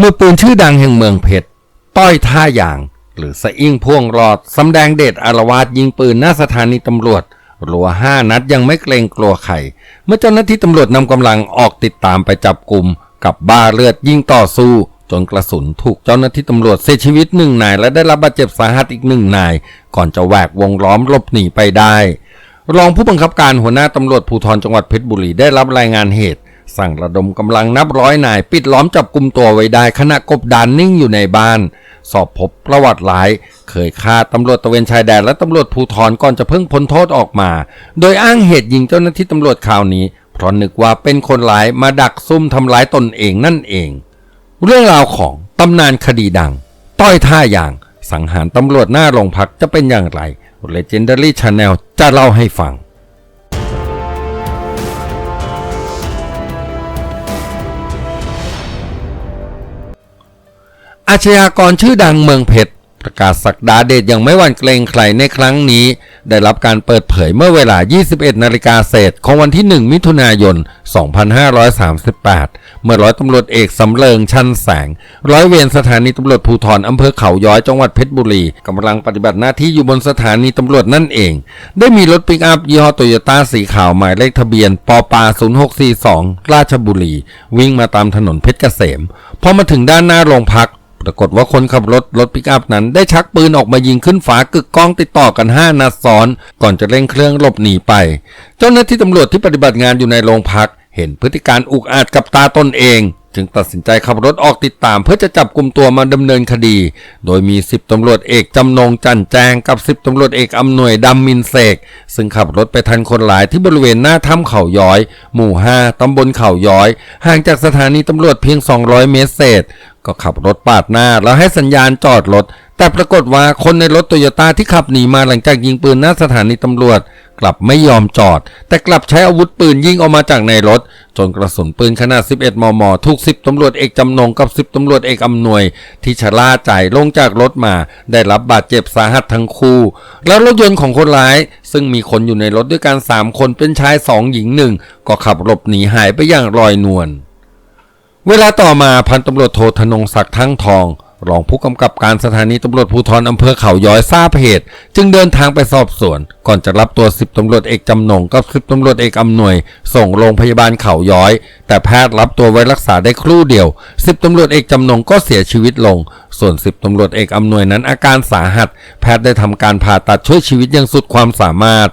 มือปืนชื่อดังแห่งเมืองเพชร ต้อยท่าอย่าง หรือสะอิ่งพ่วงรอดสำแดงเดชอารวาสยิงปืนหน้าสถานีตำรวจรัวห้านัดยังไม่เกรงกลัวใคร เมื่อเจ้าหน้าที่ตำรวจนำกำลังออกติดตามไปจับกลุ่มกับบ้าเลือดยิงต่อสู้ จนกระสุนถูกเจ้าหน้าที่ตำรวจเสียชีวิตหนึ่งนาย และได้รับบาดเจ็บสาหัสอีกหนึ่งนาย ก่อนจะแหวกวงล้อมหลบหนีไปได้ รองผู้บังคับการหัวหน้าตำรวจภูธรจังหวัดเพชรบุรีได้รับรายงานเหตุ สั่งระดมกำลังนับร้อยนายปิดล้อมจับกลุ่มตัวไว้ได้ขณะกบดานนิ่งอยู่ในบ้าน สอบพบประวัติหลาย เคยฆ่าตำรวจตะเวนชายแดนและตำรวจภูธรก่อนจะเพิ่งพ้นโทษออกมา โดยอ้างเหตุยิงเจ้าหน้าที่ตำรวจคราวนี้ เพราะนึกว่าเป็นคนร้ายมาดักซุ่มทำร้ายตนเองนั่นเอง เรื่องราวของตำนานคดีดัง ต้อยท่าอย่างสังหารตำรวจหน้าโรงพักจะเป็นอย่างไร Legendary Channel จะเล่าให้ฟัง อาชญากรชื่อดังเมืองเพชรประกาศสักดาเดชอย่างไม่หวั่นเกรงใครในครั้งนี้ ได้รับการเปิดเผยเมื่อเวลา 21 นาฬิกาเศษของวันที่ 1 มิถุนายน 2538 เมื่อร้อยตำรวจเอกสำเริงชันแสง ร้อยเวรสถานีตำรวจภูธรอำเภอเขาย้อยจังหวัดเพชรบุรีกำลังปฏิบัติหน้าที่อยู่บนสถานีตำรวจนั่นเอง ได้มีรถปิกอัพยี่ห้อโตโยต้าสีขาวหมายเลขทะเบียนปป0642 ราชบุรี วิ่งมาตามถนนเพชรเกษมพอมาถึงด้านหน้าโรงพัก ปรากฏว่าคนขับรถรถปิกอัพนั้นได้ชักปืนออกมายิงขึ้นฝากึกก้องติดต่อกัน 5 นัดซ้อน ก่อนจะเร่งเครื่องหลบหนีไป เจ้าหน้าที่ตำรวจที่ปฏิบัติงานอยู่ในโรงพัก เห็นพฤติการอุกอาจกับตาตนเอง จึงตัดสินใจขับรถออกติดตามเพื่อจะจับกลุ่มตัวมาดำเนินคดี โดยมี10ตำรวจเอกจำนงจันแจงกับ10ตำรวจเอกอำนวยดำมินเสกซึ่งขับรถไปทันคนหลายที่บริเวณหน้าถ้ำเขาย้อย หมู่5ตำบลเขาย้อย ห่างจากสถานีตำรวจเพียง 200 เมตรเศษ ก็ขับรถปาดหน้าแล้วให้สัญญาณจอดรถ แต่ปรากฏว่าคนในรถโตโยต้าที่ขับหนีมาหลังจากยิงปืนหน้าสถานีตำรวจ กลับไม่ยอมจอด แต่กลับใช้อาวุธปืนยิงออกมาจากในรถ จนกระสุนปืนขนาด 11 มม ถูก 10 ตำรวจเอกจำนงกับ 10 ตำรวจเอกอำนวย ที่ชะล่าใจลงจากรถมา ได้รับบาดเจ็บสาหัสทั้งคู่ แล้วรถยนต์ของคนร้าย ซึ่งมีคนอยู่ในรถด้วยกัน3คนเป็นชาย 2 หญิงหนึ่งก็ขับหลบหนีหายไปอย่างลอยนวล เวลาต่อมาพันตำรวจโทธนงศักดิ์ทั้งทองรองผู้กำกับการสถานีตำรวจภูธรอำเภอเขาย้อยทราบเหตุ จึงเดินทางไปสอบสวน ก่อนจะรับตัว10ตำรวจเอกจำนงกับ10ตำรวจเอกอำนวย ส่งโรงพยาบาลเขาย้อย แต่แพทย์รับตัวไว้รักษาได้ครู่เดียว10ตำรวจเอกจำนงก็เสียชีวิตลง ส่วน10ตำรวจเอกอำนวยนั้นอาการสาหัส แพทย์ได้ทำการผ่าตัดช่วยชีวิตอย่างสุดความสามารถ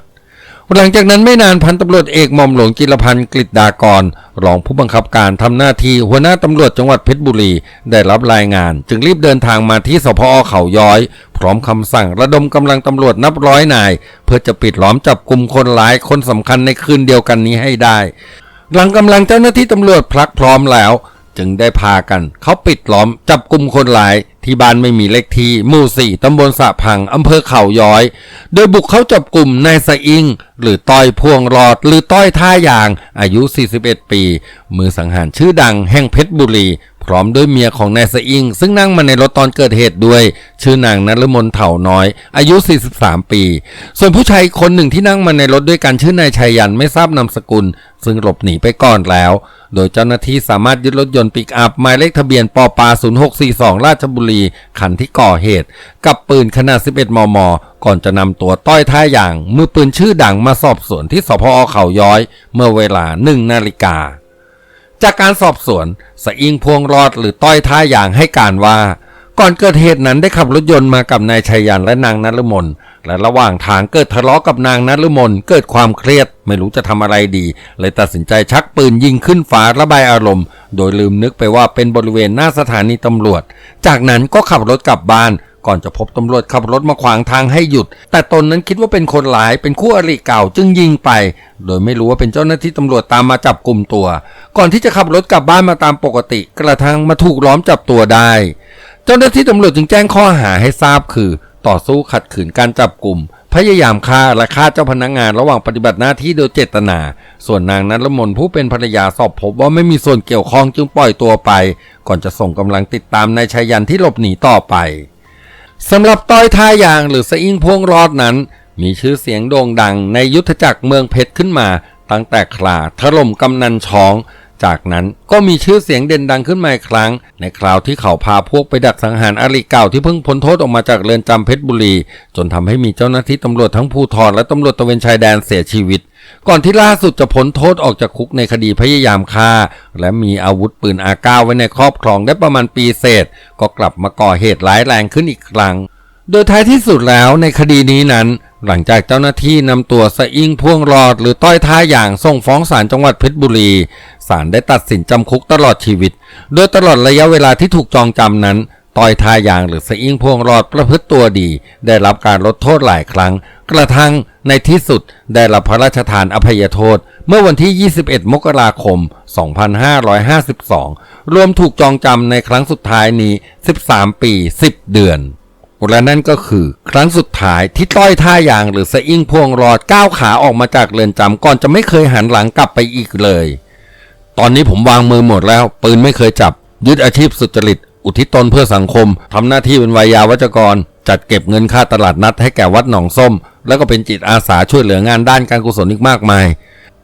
หลังจากนั้นไม่นานพันตำรวจเอกหม่อมหลวงจิรพันธ์กฤษดากรรองผู้บังคับการทำหน้าที่หัวหน้าตำรวจจังหวัดเพชรบุรี ได้รับรายงาน จึงรีบเดินทางมาที่สพเขาย้อย พร้อมคำสั่งระดมกำลังตำรวจนับร้อยนาย เพื่อจะปิดล้อมจับกลุ่มคนร้ายคนสำคัญในคืนเดียวกันนี้ให้ได้ หลังกำลังเจ้าหน้าที่ตำรวจพลักพร้อมแล้ว จึงได้พากัน เขาปิดล้อมจับกลุ่มคนร้าย ที่บ้านไม่มีเลขที่หมู่สี่ตำบลสะพังอำเภอเขาย้อย โดยบุกเขาจับกลุ่มนายสะอิง หรือต้อยพวงรอด หรือต้อยท่ายาง อายุ 41 ปี มือสังหารชื่อดังแห่งเพชรบุรี พร้อมด้วยเมียของนายสะอิง ซึ่งนั่งมาในรถตอนเกิดเหตุด้วย ชื่อนางนฤมลเถ่าน้อย อายุ 43 ปี ส่วนผู้ชายคนหนึ่งที่นั่งมาในรถด้วยกันชื่อนายชัยยันไม่ทราบนามสกุล ซึ่งหลบหนีไปก่อนแล้ว โดยเจ้าหน้าที่สามารถยึดรถยนต์ปิกอัพหมายเลขทะเบียนปป0642 ราชบุรี คันที่ก่อเหตุ กับปืนขนาด 11 มม ก่อนจะนำตัวต้อยท่าอย่างมือปืนชื่อดังมาสอบสวนที่สพเขาย้อย เมื่อเวลา1นาฬิกา จากการสอบสวนสะอิงพวงรอดหรือต้อยท่าอย่างให้การว่า ก่อนเกิดเหตุนั้นได้ขับรถยนต์มากับนายชัยยันและนางนฤมลและระหว่างทางเกิดทะเลาะกับนางนฤมลเกิดความเครียดไม่รู้จะทำอะไรดี เลยตัดสินใจชักปืนยิงขึ้นฟ้าระบายอารมณ์ โดยลืมนึกไปว่าเป็นบริเวณหน้าสถานีตำรวจ จากนั้นก็ขับรถกลับบ้าน ก่อนจะพบตำรวจขับรถมาขวางทางให้หยุด แต่ตนนั้นคิดว่าเป็นคนร้ายเป็นคู่อริเก่าจึงยิงไป โดยไม่รู้ว่าเป็นเจ้าหน้าที่ตำรวจตามมาจับกลุ่มตัว ก่อนที่จะขับรถกลับบ้านมาตามปกติ กระทั่งมาถูกล้อมจับตัวได้ เจ้าหน้าที่ตำรวจจึงแจ้งข้อหาให้ทราบคือ ต่อสู้ขัดขืนการจับกลุ่มพยายามฆ่าและฆ่าเจ้าพนักงานระหว่างปฏิบัติหน้าที่โดยเจตนา ส่วนนางนัทละมนผู้เป็นภรรยาสอบพบว่าไม่มีส่วนเกี่ยวข้องจึงปล่อยตัวไป ก่อนจะส่งกำลังติดตามนายชายันที่หลบหนีต่อไป สำหรับต้อยท่ายางหรือสอิ่งพวงรอดนั้น มีชื่อเสียงโด่งดังในยุทธจักรเมืองเพชรขึ้นมา ตั้งแต่ขลาถล่มกำนันช้อง จากนั้นก็มีชื่อเสียงเด่นดังขึ้นมาอีกครั้ง ในคราวที่เขาพาพวกไปดักสังหารอาริเก่าที่เพิ่งพ้นโทษออกมาจากเรือนจำเพชรบุรี จนทำให้มีเจ้าหน้าที่ตำรวจทั้งภูธรและตำรวจตะเวนชายแดนเสียชีวิต ก่อนที่ล่าสุดจะพ้นโทษออกจากคุกในคดีพยายามฆ่า และมีอาวุธปืนอาก้าไว้ในครอบครองได้ประมาณปีเศษ ก็กลับมาก่อเหตุร้ายแรงขึ้นอีกครั้ง โดยท้ายที่สุดแล้วในคดีนี้นั้นหลังจากเจ้าหน้าที่นำตัวสะอิงพ่วงรอดหรือต้อยท่าอย่างส่งฟ้องศาลจังหวัดเพชรบุรี ศาลได้ตัดสินจำคุกตลอดชีวิต โดยตลอดระยะเวลาที่ถูกจองจำนั้นต้อยทายางหรือสะอิงพวงรอดประพฤติตัวดี ได้รับการลดโทษหลายครั้ง กระทั่งในที่สุดได้รับพระราชทานอภัยโทษ เมื่อวันที่ 21 มกราคม 2552 รวมถูกจองจำในครั้งสุดท้ายนี้ 13 ปี 10 เดือน และนั่นก็คือครั้งสุดท้ายที่ต้อยท่ายางหรือสะอิงพวงรอดก้าวขาออกมาจากเรือนจำก่อนจะไม่เคยหันหลังกลับไปอีกเลย ตอนนี้ผมวางมือหมดแล้ว ปืนไม่เคยจับ ยึดอาชีพสุจริต อุทิศตนเพื่อสังคมทำหน้าที่เป็นวายาวัจกร จัดเก็บเงินค่าตลาดนัดให้แก่วัดหนองส้ม แล้วก็เป็นจิตอาสาช่วยเหลืองานด้านการกุศลอีกมากมาย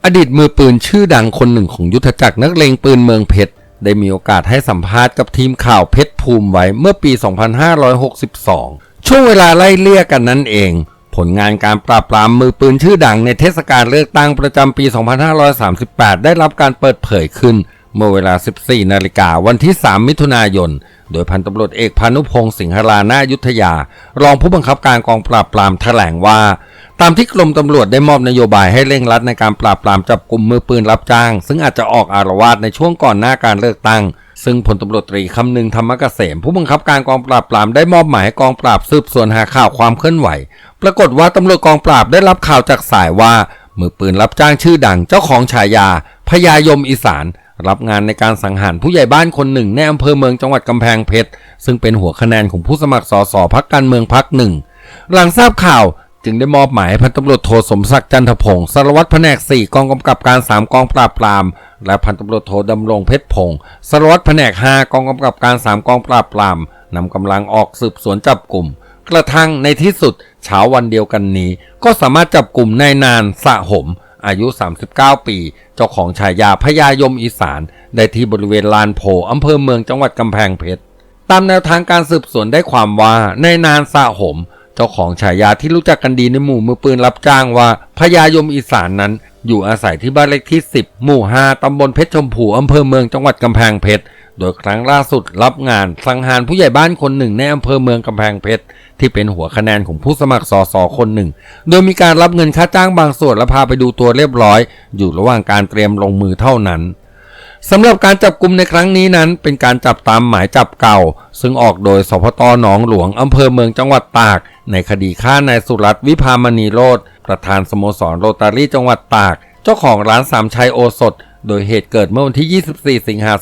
อดีตมือปืนชื่อดังคนหนึ่งของยุทธจักรนักเลงปืนเมืองเพชรได้มีโอกาสให้สัมภาษณ์กับทีมข่าวเพชรภูมิไว้เมื่อปี 2562 ช่วงเวลาไล่เลี่ยกันนั้นเอง ผลงานการปราบปรามมือปืนชื่อดังในเทศกาลเลือกตั้งประจำปี 2538 ได้รับการเปิดเผยขึ้น เมื่อเวลา 14 นาฬิกาวันที่ 3 มิถุนายน โดยพันตำรวจเอกพานุพงศ์สิงหรานายุทธยา รองผู้บังคับการกองปราบปรามแถลงว่า ตามที่กรมตำรวจได้มอบนโยบายให้เร่งรัดในการปราบปรามจับกลุ่มมือปืนรับจ้าง ซึ่งอาจจะออกอารวาสในช่วงก่อนหน้าการเลือกตั้ง ซึ่งพลตำรวจตรีคำนึงธรรมเกษม ผู้บังคับการกองปราบปรามได้มอบหมายกองปราบสืบสวนหาข่าวความเคลื่อนไหว ปรากฏว่าตำรวจกองปราบได้รับข่าวจากสายว่า มือปืนรับจ้างชื่อดังเจ้าของฉายาพญายมอีสาน รับงานในการสังหารผู้ใหญ่บ้านคนหนึ่งในอำเภอเมืองจังหวัดกำแพงเพชรซึ่งเป็นหัวคะแนนของผู้สมัครสสพักการเมืองพักหนึ่งหลังทราบข่าวจึงได้มอบหมายให้พันตำรวจโทสมศักดิ์จันทพงศ์สารวัตรแผนก 4 กองกำกับการ 3 กองปราบปราม และพันตำรวจโทดำรงเพชรพงศ์สารวัตรแผนก5กองกำกับการ3กองปราบปรามนำกำลังออกสืบสวนจับกลุ่ม กระทั่งในที่สุดเช้าวันเดียวกันนี้ ก็สามารถจับกลุ่มนายนานสะหม อายุ 39 ปี เจ้าของฉายาพญายมอีสาน ได้ที่บริเวณลานโพอำเภอเมืองจังหวัดกำแพงเพชรตามแนวทางการสืบสวนได้ความว่าในนานสะหม เจ้าของฉายาที่รู้จักกันดีในหมู่มือปืนรับจ้างว่าพญายมอีสานนั้น อยู่อาศัยที่บ้านเลขที่ 10 หมู่ 5 ตำบลเพชรชมพู อำเภอเมือง จังหวัดกำแพงเพชร โดยครั้งล่าสุดรับงานสังหารผู้ใหญ่บ้านคนหนึ่งในอำเภอเมืองกำแพงเพชร ที่เป็นหัวคะแนนของผู้สมัครสสคนหนึ่ง โดยมีการรับเงินค่าจ้างบางส่วนและพาไปดูตัวเรียบร้อย อยู่ระหว่างการเตรียมลงมือเท่านั้นสำหรับการจับกลุ่มในครั้งนี้นั้น เป็นการจับตามหมายจับเก่า ซึ่งออกโดยสพตหนองหลวงอำเภอเมืองจังหวัดตาก ในคดีฆ่านายสุรัตน์วิพามณีโรธ ประธานสโมสรโรตารี่จังหวัดตาก เจ้าของร้านสามชัยโอสถ โดยเหตุเกิดเมื่อวันที่ 24 สิงหา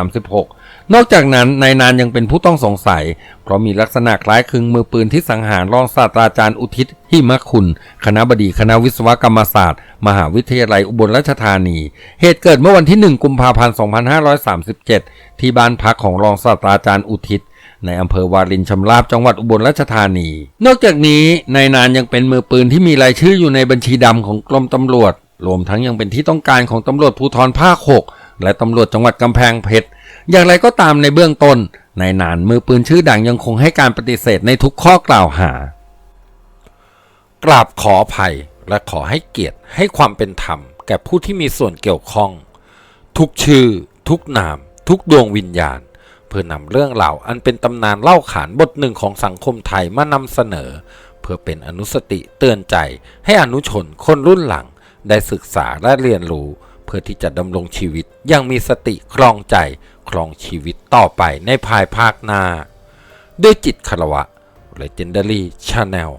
2536 นอกจากนั้นนายนานยังเป็นผู้ต้องสงสัย เพราะมีลักษณะคล้ายคลึงมือปืนที่สังหารรองศาสตราจารย์อุทิศหิมคุณ คณะบดีคณะวิศวกรรมศาสตร์ มหาวิทยาลัยอุบลราชธานี เหตุเกิดเมื่อวันที่ 1 กุมภาพันธ์ 2537 ที่บ้านพักของรองศาสตราจารย์อุทิศ ในอำเภอวารินชำราบจังหวัดอุบลราชธานี นอกจากนี้นายนานยังเป็นมือปืนที่มีรายชื่ออยู่ในบัญชีดำของกรมตำรวจ รวมทั้งยังเป็นที่ต้องการของตำรวจภูธรภาค6และตำรวจจังหวัดกำแพงเพชร อย่างไรก็ตามในเบื้องต้นนายนานมือปืนชื่อดังยังคงให้การปฏิเสธในทุกข้อกล่าวหา กราบขออภัยและขอให้เกียรติให้ความเป็นธรรม แก่ผู้ที่มีส่วนเกี่ยวข้อง ทุกชื่อ ทุกนาม ทุกดวงวิญญาณ เพื่อนำเรื่องราอันเป็นตำนานเล่าขานบทหนึ่งของสังคมไทยมานำเสนอ เพื่อเป็นอนุสติเตือนใจให้อนุชนคนรุ่นหลัง ได้ศึกษาและเรียนรู้ เพื่อที่จะดำรงชีวิตอยังมีสติครองใจครองชีวิตต่อไปในภายภาคหน้า ด้วยจิตคารวะ Legendary Channel